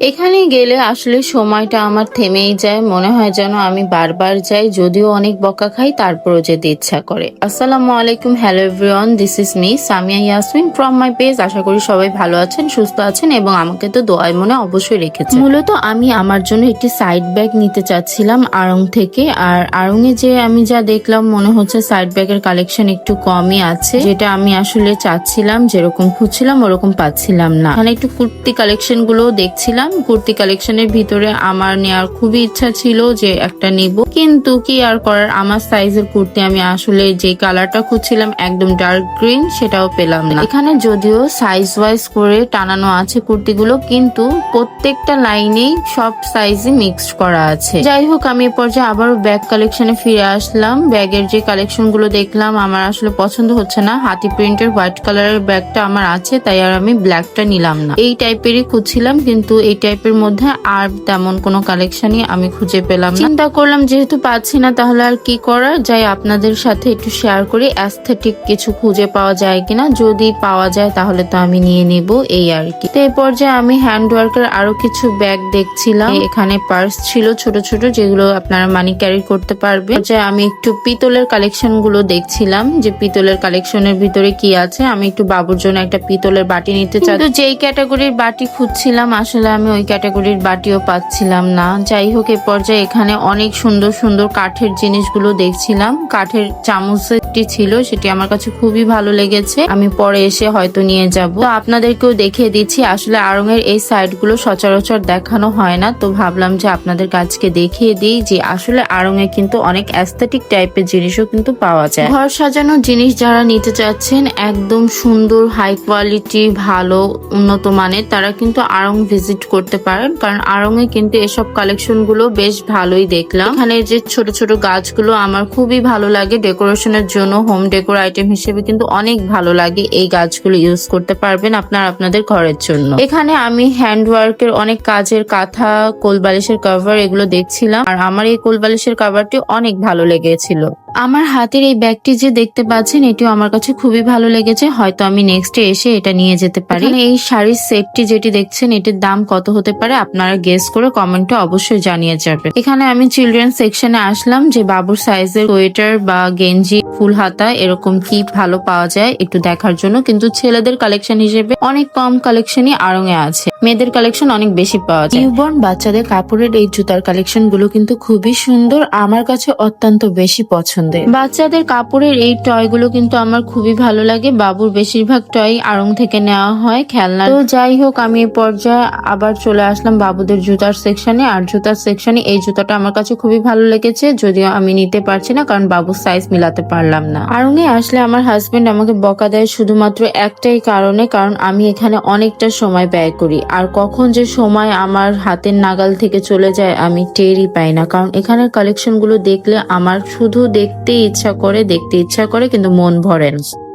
এখানে গেলে আসলে সময়টা আমার থেমেই যায়। মনে হয় যেন আমি বারবার যাই, যদিও অনেক বকা খাই, তারপরও যেতে ইচ্ছা করে। আসসালামু আলাইকুম, hello everyone, this is me, Samia Yasmin from my page আশা করি সবাই ভালো আছেন, সুস্থ আছেন এবং আমাকে তো দোয়ায় মনে অবশ্যই রেখেছে মূলত আমি আমার জন্য একটি সাইড ব্যাগ নিতে চাচ্ছিলাম আড়ং থেকে। আর আড়ং এ যে আমি যা দেখলাম, মনে হচ্ছে সাইড ব্যাগের কালেকশন একটু কমই আছে। যেটা আমি আসলে চাচ্ছিলাম, যেরকম খুঁজছিলাম, ওরকম পাচ্ছিলাম না। এখানে একটু কুর্তি কালেকশনগুলো দেখছিলাম। কুর্তি কালেকশনের ভিতরে আমার নেওয়ার খুবই ইচ্ছা ছিল যে একটা নিব। কিন্তু কি আর করার, আমার সাইজের কুর্তি আমি আসলে যে কালারটা খুঁজছিলাম একদম ডার্ক গ্রিন সেটাও পেলাম না। এখানে যদিও সাইজ ওয়াইজ করে টানানো আছে কুর্তিগুলো, কিন্তু প্রত্যেকটা লাইনেই সব সাইজই মিক্সড করা আছে। যাই হোক, আমি এ পর্যায়ে আবারও ব্যাগ কালেকশনে ফিরে আসলাম। ব্যাগের যে কালেকশনগুলো দেখলাম, আমার আসলে পছন্দ হচ্ছে না। হাতি প্রিন্টের হোয়াইট কালারের ব্যাগটা আমার আছে, তাই আর আমি ব্ল্যাকটা নিলাম না। এই টাইপেরই খুঁজছিলাম, কিন্তু এই টাইপের মধ্যে আর তেমন কোনো কালেকশনই আমি খুঁজে পেলাম চিন্তা করলাম, যেহেতু পাচ্ছি না, তাহলে আর কি করার? যাই, আপনাদের সাথে একটু শেয়ার করি অ্যাস্থেটিক কিছু খুঁজে পাওয়া যায় কিনা? যদি পাওয়া যায়, তাহলে তো আমি নিয়ে নেব, এই আর কি। তো এই পর্যায়ে আমি হ্যান্ড ওয়ার্কের আরও কিছু ব্যাগ দেখছিলাম। এখানে পার্স ছিল ছোট ছোট, যেগুলো আপনারা মানি ক্যারি করতে পারবে যে আমি একটু পিতলের কালেকশনগুলো দেখছিলাম, যে পিতলের কালেকশনের ভিতরে কি আছে? আমি একটু বাবুর জন্য একটা পিতলের বাটি নিতে চাই। যেই ক্যাটাগরির বাটি খুঁজছিলাম, আসলে আমি ওই ক্যাটাগরির বাটিও পাচ্ছিলাম না। যাই হোক, এ পর্যায়ে এখানে অনেক সুন্দর সুন্দর কাঠের জিনিসগুলো দেখছিলাম। কাঠের চামচটি ছিল, সেটি আমার কাছে খুবই ভালো লেগেছে। আমি পরে এসে হয়তো নিয়ে যাব। তো আপনাদেরকেও দেখিয়ে দিচ্ছি, আসলে আড়ং-এর এই সাইডগুলো সচরাচর দেখানো হয় না। তো ভাবলাম যে আপনাদের কাছকে দেখিয়ে দিই যে আসলে আড়ং-এ কিন্তু অনেক অ্যাস্থেটিক টাইপের জিনিসও কিন্তু পাওয়া যায়। ঘর সাজানোর জিনিস যারা নিতে চাচ্ছেন, একদম সুন্দর হাই কোয়ালিটি ভালো, উন্নত মানের, তারা কিন্তু আড়ং ভিজিট করতে পারেন, কারণ আড়ং এ কিন্তু এসব কালেকশনগুলো বেশ ভালোই দেখলাম। এখানে যে ছোট ছোট গাছগুলো আমার খুবই ভালো লাগে। ডেকোরেশনের জন্য হোম ডেকোর আইটেম হিসেবে কিন্তু অনেক ভালো লাগে এই গাছগুলো ইউজ করতে পারবেন আপনার আপনাদের ঘরের জন্য। এখানে আমি হ্যান্ড ওয়ার্কের অনেক কাজের কাঁথা, কোলবালিশের কভার এগুলো দেখছিলাম, আর আমার এই কোলবালিশের কভারটি অনেক ভালো লেগেছিল। আমার হাতের এই ব্যাগটি যে দেখতে পাচ্ছেন এটিও আমার কাছে খুবই ভালো লেগেছে। হয়তো আমি নেক্সট এসে এটা নিয়ে যেতে পারি। এই শাড়ির সেটটি যেটি দেখছেন এটির দাম কত হতে পারে আপনারা গেস করে কমেন্টে অবশ্যই জানিয়ে যাবেন। এখানে আমি চিলড্রেন সেকশনে আসলাম যে বাবুর সাইজের সোয়েটার বা গেঞ্জি ফুল হাতা এরকম কি ভালো পাওয়া যায় একটু দেখার জন্য। কিন্তু ছেলেদের কালেকশন হিসেবে অনেক কম কালেকশনই আড়ঙে আছে। মেয়েদের কালেকশন অনেক বেশি পাওয়া যায়। নিউবর্ন বাচ্চাদের কাপড়ের এই জুতার কালেকশনগুলো কিন্তু খুবই সুন্দর। আমার কাছে অত্যন্ত বেশি পছন্দের। বাচ্চাদের কাপড়ের এই টয়গুলো কিন্তু আমার খুবই ভালো লাগে। বাবুর বেশিরভাগ টয় আড়ং থেকে নেওয়া হয় খেলনা। তো যাই হোক, আমি এই পর্যায়ে আবার চলে আসলাম বাবুদের জুতার সেকশনে। আর জুতার সেকশনে এই জুতাটা আমার কাছে খুবই ভালো লেগেছে, যদিও আমি নিতে পারছি না, কারণ বাবুর সাইজ মিলাতে পারলাম না। আড়ঙে আসলে আমার হাজবেন্ড আমাকে বকা দেয় শুধুমাত্র একটাই কারণে, কারণ আমি এখানে অনেকটা সময় ব্যয় করি। আর কখন যে সময় আমার হাতের নাগাল থেকে চলে যায়, আমি টেরই পাই না। কারণ এখানের কালেকশনগুলো দেখলে আমার শুধু দেখতে ইচ্ছা করে দেখতে ইচ্ছা করে কিন্তু মন ভরে না।